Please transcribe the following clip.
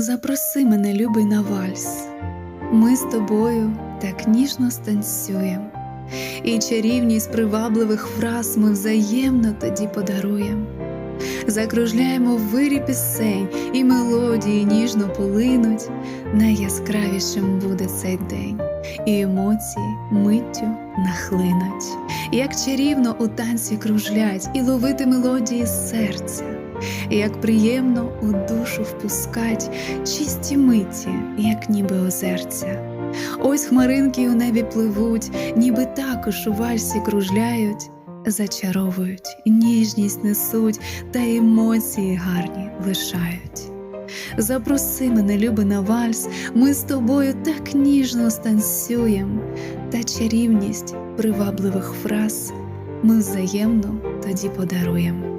Запроси мене, любий, на вальс. Ми з тобою так ніжно станцюєм, і чарівність привабливих фраз ми взаємно тоді подаруєм. Закружляємо в вирі пісень, і мелодії ніжно полинуть. Найяскравішим буде цей день, і емоції миттю нахлинуть, як чарівно у танці кружлять і ловити мелодії з серця, як приємно у душу впускать чисті миті, як ніби озерця. Ось хмаринки у небі пливуть, ніби також у вальсі кружляють, зачаровують, ніжність несуть та емоції гарні лишають. Запроси мене, люби, на вальс, ми з тобою так ніжно станцюєм, та чарівність привабливих фраз ми взаємно тоді подаруєм.